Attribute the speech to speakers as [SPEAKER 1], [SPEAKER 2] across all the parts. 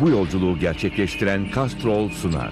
[SPEAKER 1] Bu yolculuğu gerçekleştiren Castrol sunar.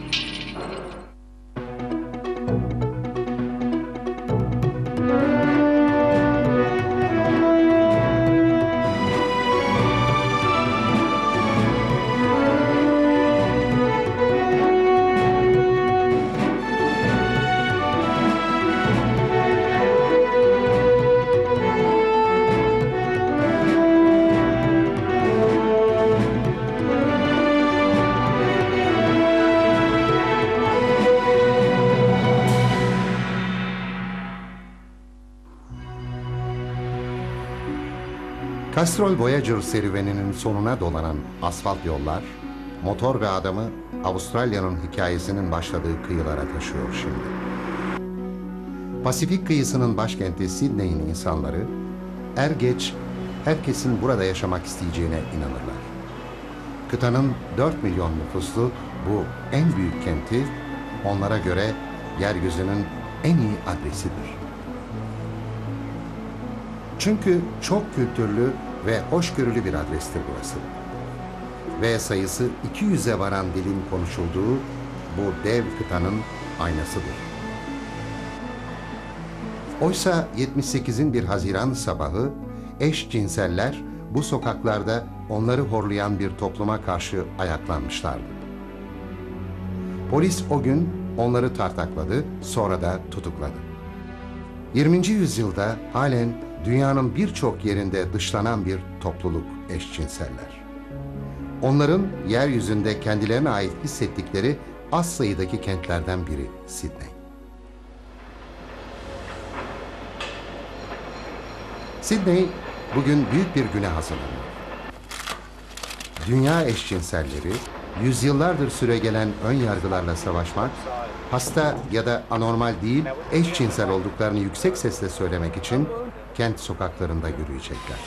[SPEAKER 2] Castrol Voyager serüveninin sonuna dolanan asfalt yollar, motor ve adamı Avustralya'nın hikayesinin başladığı kıyılara taşıyor şimdi. Pasifik kıyısının başkenti Sydney'in insanları, er geç herkesin burada yaşamak isteyeceğine inanırlar. Kıtanın 4 milyon nüfuslu bu en büyük kenti, onlara göre yeryüzünün en iyi adresidir. Çünkü çok kültürlü ve hoşgörülü bir adrestir burası. Ve sayısı 200'e varan dilin konuşulduğu bu dev kıtanın aynasıdır. Oysa 78'in bir Haziran sabahı eşcinseller bu sokaklarda onları horlayan bir topluma karşı ayaklanmışlardı. Polis o gün onları tartakladı, sonra da tutukladı. 20. yüzyılda halen dünyanın birçok yerinde dışlanan bir topluluk eşcinseller. Onların yeryüzünde kendilerine ait hissettikleri az sayıdaki kentlerden biri Sydney. Sydney bugün büyük bir güne hazırlanıyor. Dünya eşcinselleri yüzyıllardır süregelen ön yargılarla savaşmak, hasta ya da anormal değil eşcinsel olduklarını yüksek sesle söylemek için kent sokaklarında yürüyecekler.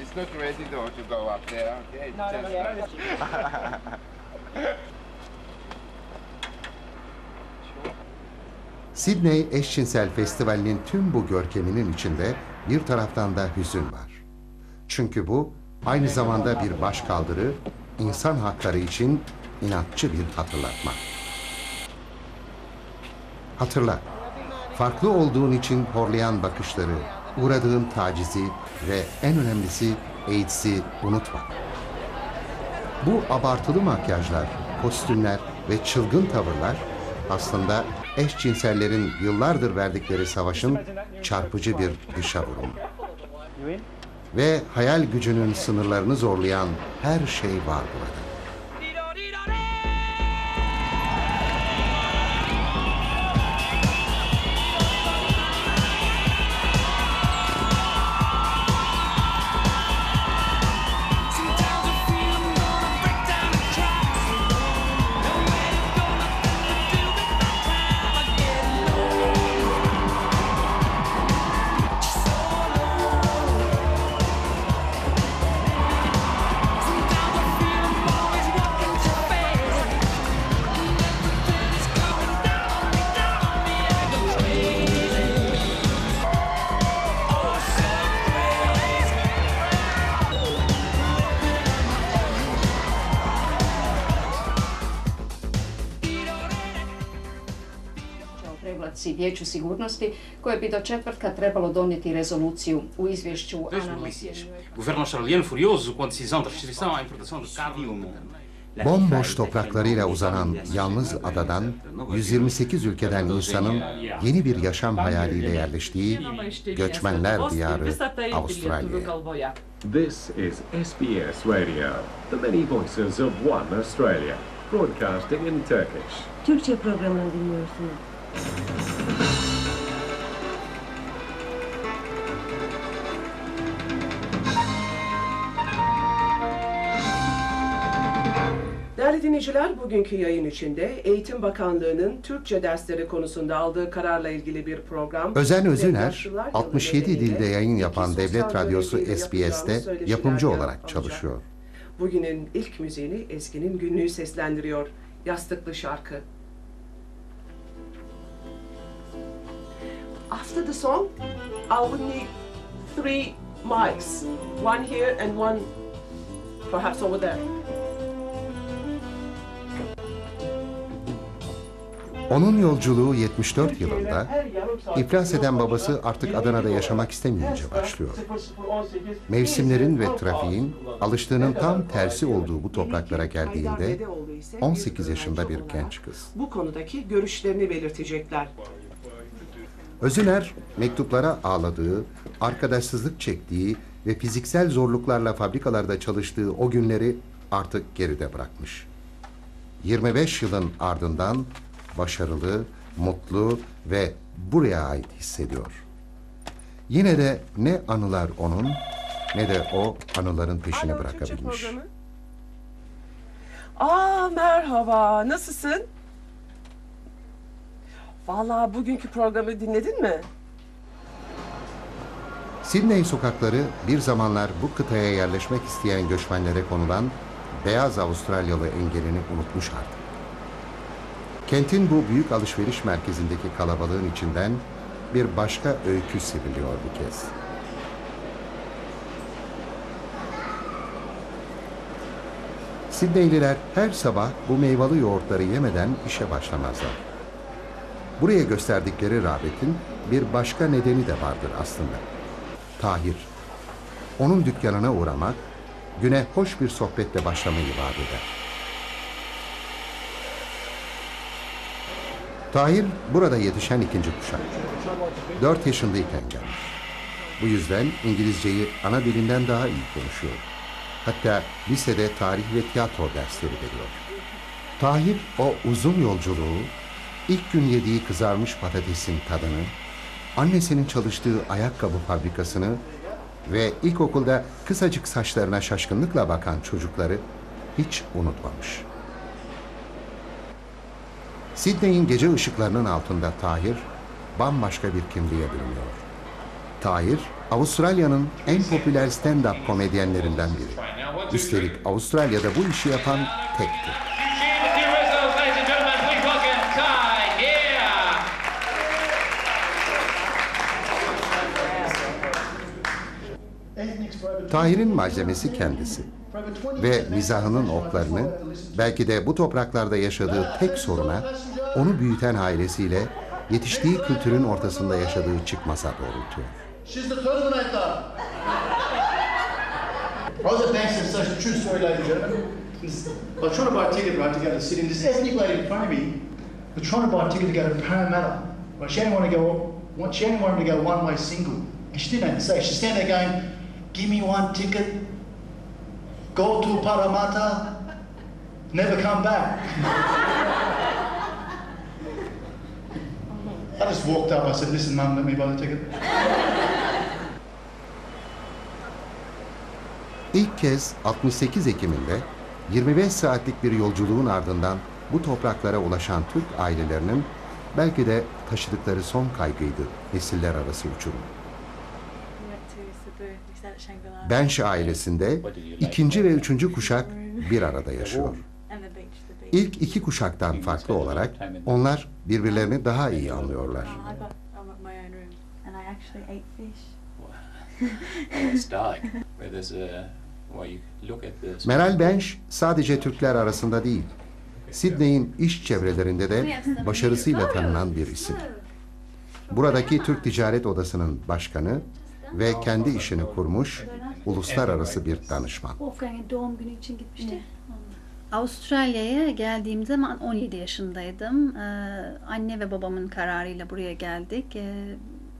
[SPEAKER 3] It's not ready though to go up there. Okay, it's just
[SPEAKER 2] Sydney Eşcinsel Festivali'nin tüm bu görkeminin içinde bir taraftan da hüzün var. Çünkü bu aynı zamanda bir başkaldırı, insan hakları için inatçı bir hatırlatma. Hatırla, farklı olduğun için horlayan bakışları, uğradığın tacizi ve en önemlisi AIDS'i unutma. Bu abartılı makyajlar, kostümler ve çılgın tavırlar aslında eşcinsellerin yıllardır verdikleri savaşın çarpıcı bir dışa vurumu. Ve hayal gücünün sınırlarını zorlayan her şey var burada.
[SPEAKER 4] Predlaci Vijeću sigurnosti koje bi do četvrtka trebalo donijeti rezoluciju u izvješću
[SPEAKER 5] Dois
[SPEAKER 4] Anna
[SPEAKER 5] milícias.
[SPEAKER 4] Mossinho.
[SPEAKER 5] O governo australiano furioso com a decisão da restrição à importação de carne.
[SPEAKER 2] Bomboş topraklarıyla uzanan yalnız adadan 128 ülkeden insanın yeni bir yaşam hayaliyle yerleştiği göçmenler diyarı Avustralya.
[SPEAKER 6] This is SBS Radio, the many voices of one Australia, broadcasting in Turkish.
[SPEAKER 7] Türkçe programını dinliyorsunuz.
[SPEAKER 8] Değerli dinleyiciler, bugünkü yayın içinde Eğitim Bakanlığı'nın Türkçe dersleri konusunda aldığı kararla ilgili bir program.
[SPEAKER 2] Özen Özüner,
[SPEAKER 8] Yaşlılar Yılı
[SPEAKER 2] 67
[SPEAKER 8] nedeniyle
[SPEAKER 2] dilde yayın yapan Devlet Radyosu SBS'te yapımcı olarak çalışıyor.
[SPEAKER 8] Bugünün ilk müziğini Ezgi'nin günlüğü seslendiriyor. Yastıklı şarkı. After the song, I would need three mics. One here and one perhaps over there.
[SPEAKER 2] Onun yolculuğu 74 yılında iflas eden babası artık Adana'da yaşamak istemeyince başlıyor. Mevsimlerin ve trafiğin alıştığının tam tersi olduğu bu topraklara geldiğinde 18 yaşında bir genç kız.
[SPEAKER 8] Bu konudaki görüşlerini belirtecekler.
[SPEAKER 2] Özüner mektuplara ağladığı, arkadaşsızlık çektiği ve fiziksel zorluklarla fabrikalarda çalıştığı o günleri artık geride bırakmış. 25 yılın ardından başarılı, mutlu ve buraya ait hissediyor. Yine de ne anılar onun ne de o anıların peşini
[SPEAKER 8] Türkçe
[SPEAKER 2] bırakabilmiş.
[SPEAKER 8] Aa merhaba, nasılsın? Vallahi bugünkü programı dinledin mi?
[SPEAKER 2] Sydney sokakları bir zamanlar bu kıtaya yerleşmek isteyen göçmenlere konulan beyaz Avustralyalı engelini unutmuş artık. Kentin bu büyük alışveriş merkezindeki kalabalığın içinden bir başka öykü seviliyor bu kez. Sidneyliler her sabah bu meyveli yoğurtları yemeden işe başlamazlar. Buraya gösterdikleri rağbetin bir başka nedeni de vardır aslında. Tahir. Onun dükkanına uğramak, güne hoş bir sohbetle başlamayı vaat eder. Tahir burada yetişen ikinci kuşak. Dört yaşındayken gelmiş. Bu yüzden İngilizceyi ana dilinden daha iyi konuşuyor. Hatta lisede tarih ve tiyatro dersleri veriyor. Tahir o uzun yolculuğu, ilk gün yediği kızarmış patatesin tadını, annesinin çalıştığı ayakkabı fabrikasını ve ilkokulda kısacık saçlarına şaşkınlıkla bakan çocukları hiç unutmamış. Sidney'in gece ışıklarının altında Tahir bambaşka bir kimliğe bürünüyor. Tahir, Avustralya'nın en popüler stand-up komedyenlerinden biri. Üstelik Avustralya'da bu işi yapan tektir. Tahir'in malzemesi kendisi ve mizahının oklarını belki de bu topraklarda yaşadığı tek soruna onu büyüten ailesiyle yetiştiği kültürün ortasında yaşadığı çıkmaza doğrultuyor.
[SPEAKER 9] The. Rosa Banks is such true story, ladies and gentlemen. This- I was trying to buy a ticket, right, to go to Sydney. This ethnic lady in front of me trying to buy a Parramatta. But she only wanted to go, she only wanted to go one way single. And she didn't what to say. She's standing there going, give me one ticket, go to Parramatta, never come back. I just walked up, I said, listen, mum, let me buy the ticket.
[SPEAKER 2] İlk kez 68 Ekim'inde 25 saatlik bir yolculuğun ardından bu topraklara ulaşan Türk ailelerinin belki de taşıdıkları son kaygıydı nesiller arası uçurum. Benş ailesinde ikinci ve üçüncü kuşak bir arada yaşıyor. İlk iki kuşaktan farklı olarak onlar birbirlerini daha iyi anlıyorlar. Meral Benş sadece Türkler arasında değil, Sidney'in iş çevrelerinde de başarısıyla tanınan bir isim. Buradaki Türk Ticaret Odası'nın başkanı ve kendi işini kurmuş uluslararası bir danışman.
[SPEAKER 10] Wolfgang'in doğum günü için gitmişti. Avustralya'ya geldiğim zaman 17 yaşındaydım. Ee, anne ve babamın kararıyla buraya geldik. Ee,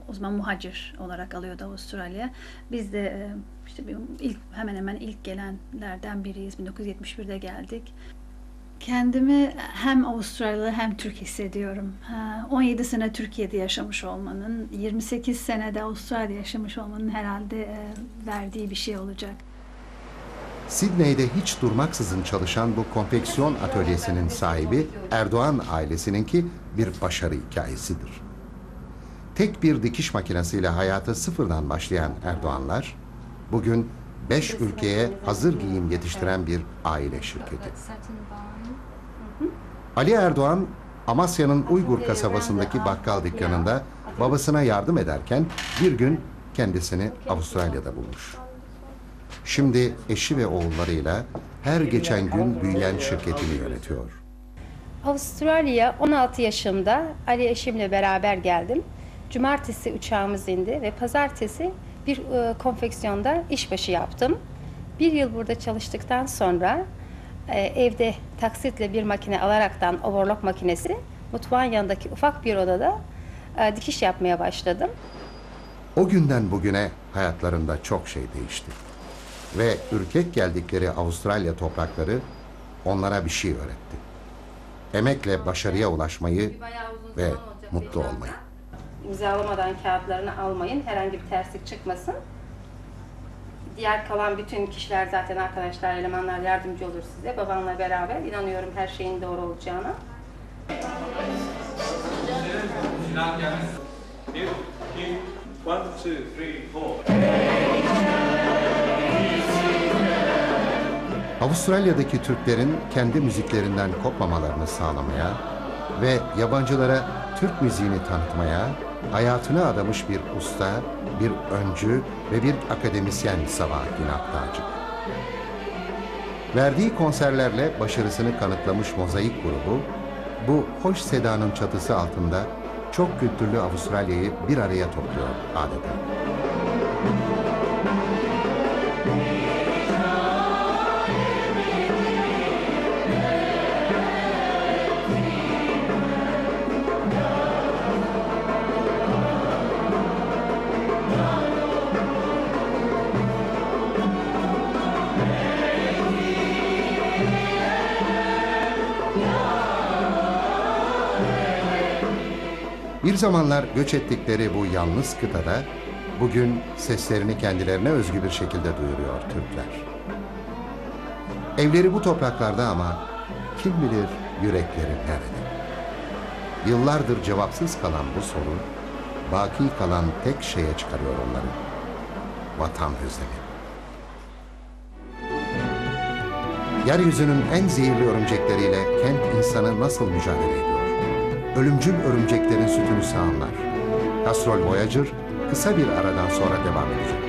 [SPEAKER 10] o zaman muhacir olarak alıyordu Avustralya. Biz de e, işte bir ilk hemen hemen ilk gelenlerden biriyiz. 1971'de geldik. Kendimi hem Avustralyalı hem Türk hissediyorum. Ha, 17 sene Türkiye'de yaşamış olmanın, 28 senede Avustralya'da yaşamış olmanın herhalde e, verdiği bir şey olacak.
[SPEAKER 2] Sidney'de hiç durmaksızın çalışan bu konfeksiyon atölyesinin sahibi Erdoğan ailesininki bir başarı hikayesidir. Tek bir dikiş makinesiyle hayata sıfırdan başlayan Erdoğanlar, bugün beş ülkeye hazır giyim yetiştiren bir aile şirketi. Ali Erdoğan, Amasya'nın Uygur kasabasındaki bakkal dükkanında babasına yardım ederken bir gün kendisini Avustralya'da bulmuş. Şimdi eşi ve oğullarıyla her geçen gün büyüyen şirketini yönetiyor.
[SPEAKER 11] Avustralya 16 yaşımda Ali eşimle beraber geldim. Cumartesi uçağımız indi ve pazartesi bir e, konfeksiyonda işbaşı yaptım. Bir yıl burada çalıştıktan sonra e, evde taksitle bir makine alaraktan overlock makinesi mutfağın yanındaki ufak bir odada e, dikiş yapmaya başladım.
[SPEAKER 2] O günden bugüne hayatlarında çok şey değişti. Ve ürkek geldikleri Avustralya toprakları onlara bir şey öğretti. Emekle başarıya ulaşmayı ve mutlu olmayı.
[SPEAKER 11] İmzalamadan kağıtlarını almayın. Herhangi bir terslik çıkmasın. Diğer kalan bütün kişiler zaten arkadaşlar, elemanlar yardımcı olur size. Babanla beraber inanıyorum her şeyin doğru olacağına.
[SPEAKER 2] Avustralya'daki Türklerin kendi müziklerinden kopmamalarını sağlamaya ve yabancılara Türk müziğini tanıtmaya hayatını adamış bir usta, bir öncü ve bir akademisyen Sabahattin Aktarcı. Verdiği konserlerle başarısını kanıtlamış Mozaik grubu, bu hoş sedanın çatısı altında çok kültürlü Avustralya'yı bir araya topluyor adeta. Bir zamanlar göç ettikleri bu yalnız kıtada bugün seslerini kendilerine özgü bir şekilde duyuruyor Türkler. Evleri bu topraklarda ama kim bilir yürekleri nerede? Yıllardır cevapsız kalan bu soru, baki kalan tek şeye çıkarıyor onları. Vatan özlemi. Yeryüzünün en zehirli örümcekleriyle kent insanı nasıl mücadele ediyor? Ölümcül örümceklerin sütünü sağanlar. Kastrol Voyager kısa bir aradan sonra devam edecek.